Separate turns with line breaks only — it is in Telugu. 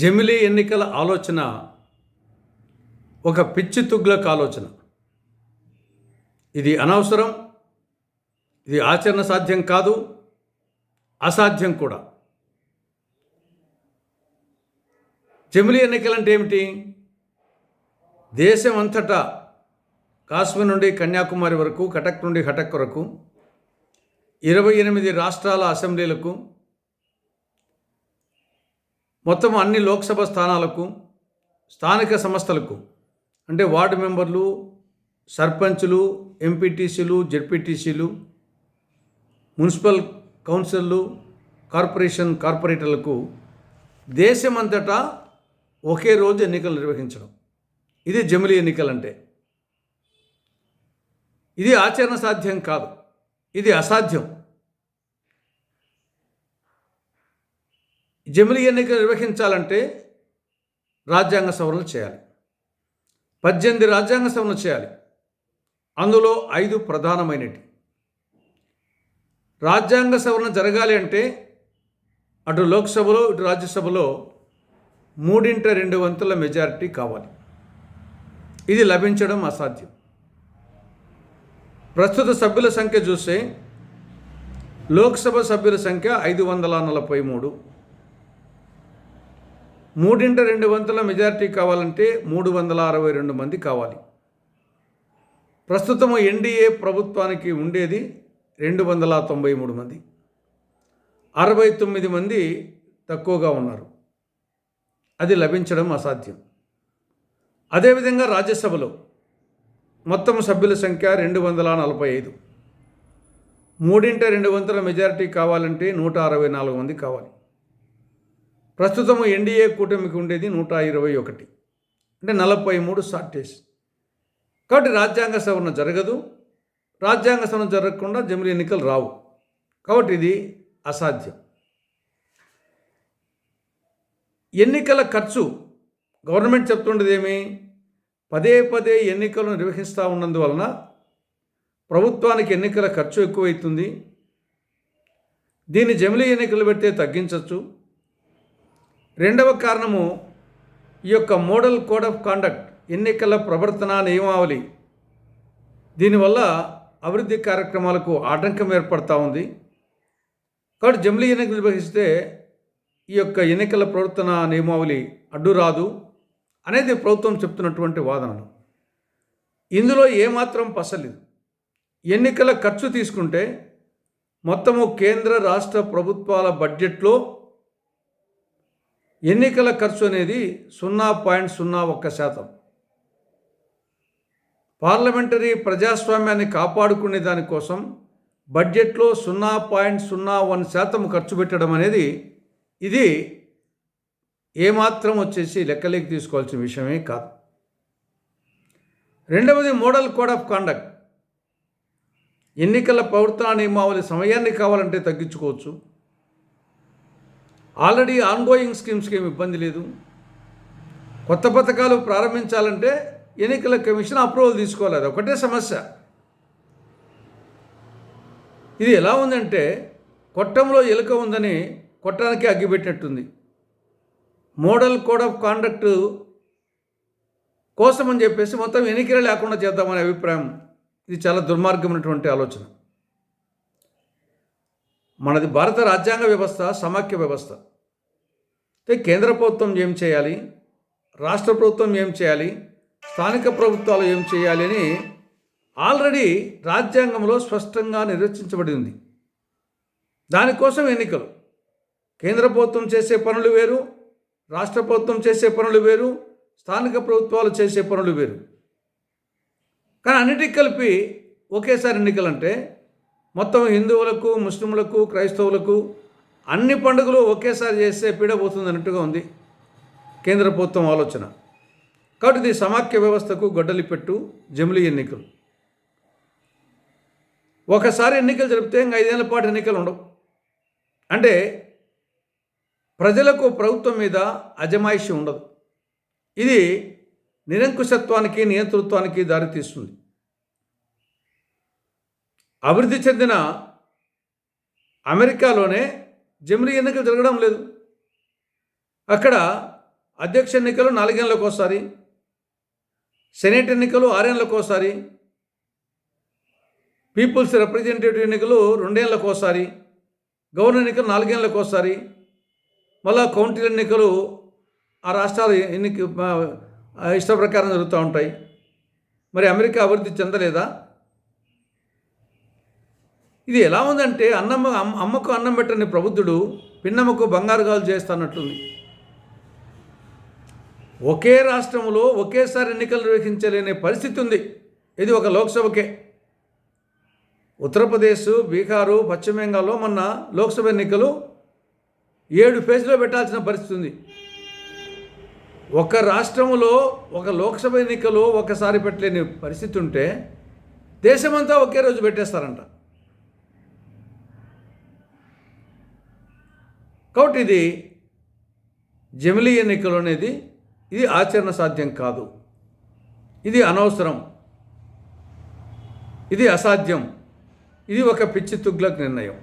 జమిలీ ఎన్నికల ఆలోచన ఒక పిచ్చి తుగ్లక్ ఆలోచన. ఇది అనవసరం ఇది ఆచరణ సాధ్యం కాదు అసాధ్యం కూడా. జమిలీ ఎన్నికలంటే ఏమిటి? దేశం అంతటా కాశ్మీర్ నుండి కన్యాకుమారి వరకు కటక్ నుండి హటక్ వరకు ఇరవై ఎనిమిది రాష్ట్రాల అసెంబ్లీలకు మొత్తం అన్ని లోక్సభ స్థానాలకు స్థానిక సంస్థలకు అంటే వార్డు మెంబర్లు సర్పంచులు ఎంపీటీసీలు జెడ్పీటీసీలు మున్సిపల్ కౌన్సిల్లు కార్పొరేషన్ కార్పొరేటర్లకు దేశమంతటా ఒకే రోజు ఎన్నికలు నిర్వహించడం. ఇది జమిలీ ఎన్నికలంటే. ఇది ఆచరణ సాధ్యం కాదు. ఇది అసాధ్యం. జమిలీ ఎన్నికలు నిర్వహించాలంటే రాజ్యాంగ సవరణలు చేయాలి. పద్దెనిమిది రాజ్యాంగ సవరణలు చేయాలి. అందులో ఐదు ప్రధానమైనవి. రాజ్యాంగ సవరణ జరగాలి అంటే అటు లోక్సభలో ఇటు రాజ్యసభలో మూడింట రెండు వంతుల మెజారిటీ కావాలి. ఇది లభించడం అసాధ్యం. ప్రస్తుత సభ్యుల సంఖ్య చూస్తే లోక్సభ సభ్యుల సంఖ్య ఐదు వందల నలభై మూడు. మూడింట రెండు వంతుల మెజారిటీ కావాలంటే మూడు వందల అరవై రెండు మంది కావాలి. ప్రస్తుతం ఎన్డీఏ ప్రభుత్వానికి ఉండేది రెండు వందల తొంభై మూడు మంది. అరవై తొమ్మిది మంది తక్కువగా ఉన్నారు. అది లభించడం అసాధ్యం. అదేవిధంగా రాజ్యసభలో మొత్తం సభ్యుల సంఖ్య రెండు వందల నలభై ఐదు. మూడింట రెండు వంతుల మెజారిటీ కావాలంటే నూట అరవై నాలుగు మంది కావాలి. ప్రస్తుతం ఎన్డీఏ కూటమికి ఉండేది నూట ఇరవై ఒకటి. అంటే నలభై మూడు షార్టేజ్ కాబట్టి రాజ్యాంగ సవరణ జరగదు. రాజ్యాంగ సవరణ జరగకుండా జమిలి ఎన్నికలు రావు. కాబట్టి ఇది అసాధ్యం. ఎన్నికల ఖర్చు గవర్నమెంట్ చెప్తుండేది ఏమి? పదే పదే ఎన్నికలు నిర్వహిస్తూ ఉన్నందువలన ప్రభుత్వానికి ఎన్నికల ఖర్చు ఎక్కువైతుంది. దీన్ని జమిలీ ఎన్నికలు పెడితే తగ్గించవచ్చు రెండవ కారణము ఈ యొక్క మోడల్ కోడ్ ఆఫ్ కాండక్ట్ ఎన్నికల ప్రవర్తన నియమావళి. దీనివల్ల అభివృద్ధి కార్యక్రమాలకు ఆటంకం ఏర్పడతా ఉంది. కాబట్టి జమిలీ ఎన్నికలు నిర్వహిస్తే ఈ యొక్క ఎన్నికల ప్రవర్తన నియమావళి అడ్డు రాదు అనేది ప్రభుత్వం చెప్తున్నటువంటి వాదనలు. ఇందులో ఏమాత్రం పసలేదు. ఎన్నికల ఖర్చు తీసుకుంటే మొత్తము కేంద్ర రాష్ట్ర ప్రభుత్వాల బడ్జెట్లో ఎన్నికల ఖర్చు అనేది సున్నా పాయింట్ సున్నా ఒక్క శాతం. పార్లమెంటరీ ప్రజాస్వామ్యాన్ని కాపాడుకునే దానికోసం బడ్జెట్లో సున్నా పాయింట్ సున్నా వన్ శాతం ఖర్చు పెట్టడం అనేది ఇది ఏమాత్రం వచ్చేసి లెక్కలేకి తీసుకోవాల్సిన విషయమే కాదు. రెండవది మోడల్ కోడ్ ఆఫ్ కాండక్ట్. ఎన్నికల ప్రవర్తన నియమావళి సమయాన్ని కావాలంటే తగ్గించుకోవచ్చు. ఆల్రెడీ ఆన్గోయింగ్ స్కీమ్స్కి ఏమి ఇబ్బంది లేదు. కొత్త పథకాలు ప్రారంభించాలంటే ఎన్నికల కమిషన్ అప్రూవల్ తీసుకోవాలి. అది ఒకటే సమస్య. ఇది ఎలా ఉందంటే కొట్టంలో ఎలుక ఉందని కొట్టడానికి అగ్గిపెట్టినట్టుంది. మోడల్ కోడ్ ఆఫ్ కాండక్ట్ కోసం అని చెప్పేసి మొత్తం ఎన్నికలు లేకుండా చేద్దామనే అభిప్రాయం. ఇది చాలా దుర్మార్గమైనటువంటి ఆలోచన. మనది భారత రాజ్యాంగ వ్యవస్థ సమాఖ్య వ్యవస్థ. అయితే కేంద్ర ప్రభుత్వం ఏం చేయాలి? రాష్ట్ర ప్రభుత్వం ఏం చేయాలి? స్థానిక ప్రభుత్వాలు ఏం చేయాలి అని ఆల్రెడీ రాజ్యాంగంలో స్పష్టంగా నిర్వచించబడి ఉంది దానికోసం ఎన్నికలు. కేంద్ర ప్రభుత్వం చేసే పనులు వేరు రాష్ట్ర ప్రభుత్వం చేసే పనులు వేరు స్థానిక ప్రభుత్వాలు చేసే పనులు వేరు. కానీ అన్నిటికి కలిపి ఒకేసారి ఎన్నికలు అంటే మొత్తం హిందువులకు ముస్లింలకు క్రైస్తవులకు అన్ని పండుగలు ఒకేసారి చేస్తే పీడబోతుంది అన్నట్టుగా ఉంది కేంద్ర ప్రభుత్వం ఆలోచన. కాబట్టి ఇది సమాఖ్య వ్యవస్థకు గొడ్డలి పెట్టు జమిలీ ఎన్నికలు. ఒకసారి ఎన్నికలు జరిపితే ఇంకా ఐదేళ్ళ పాటు ఎన్నికలు ఉండవు. అంటే ప్రజలకు ప్రభుత్వం మీద అజమాయిషి ఉండదు. ఇది నిరంకుశత్వానికి నియంతృత్వానికి దారితీస్తుంది. అభివృద్ధి చెందిన అమెరికాలోనే జమిలీ ఎన్నికలు జరగడం లేదు. అక్కడ అధ్యక్ష ఎన్నికలు నాలుగేళ్ళకు ఒకసారి సెనేట్ ఎన్నికలు ఆరేళ్ళకు ఒకసారి పీపుల్స్ రిప్రజెంటేటివ్ ఎన్నికలు రెండేళ్ళకు ఒకసారి గవర్నర్ ఎన్నికలు నాలుగేళ్ళకు ఒకసారి మళ్ళా కౌంటీ ఎన్నికలు ఆ రాష్ట్రాలు ఎన్నిక ఇష్ట ప్రకారం జరుగుతూ ఉంటాయి. మరి అమెరికా అభివృద్ధి చెందలేదా? ఇది ఎలా ఉందంటే అన్నమ్మ అమ్మకు అన్నం పెట్టని ప్రబుద్ధుడు పిన్నమ్మకు బంగారు గాలు చేస్తున్నట్లుంది ఒకే రాష్ట్రంలో ఒకేసారి ఎన్నికలు నిర్వహించలేని పరిస్థితి ఉంది. ఇది ఒక లోక్సభకే. ఉత్తరప్రదేశ్ బీహారు పశ్చిమ బెంగాల్లో మొన్న లోక్సభ ఎన్నికలు ఏడు ఫేజ్లో పెట్టాల్సిన పరిస్థితి ఉంది. ఒక రాష్ట్రంలో ఒక లోక్సభ ఎన్నికలు ఒకసారి పెట్టలేని పరిస్థితి ఉంటే దేశమంతా ఒకే రోజు పెట్టేస్తారంట. కాబట్టి ఇది జమిలీ ఎన్నికలు అనేది ఇది ఆచరణ సాధ్యం కాదు. ఇది అనవసరం. ఇది అసాధ్యం. ఇది ఒక పిచ్చి తుగ్లక్ నిర్ణయం.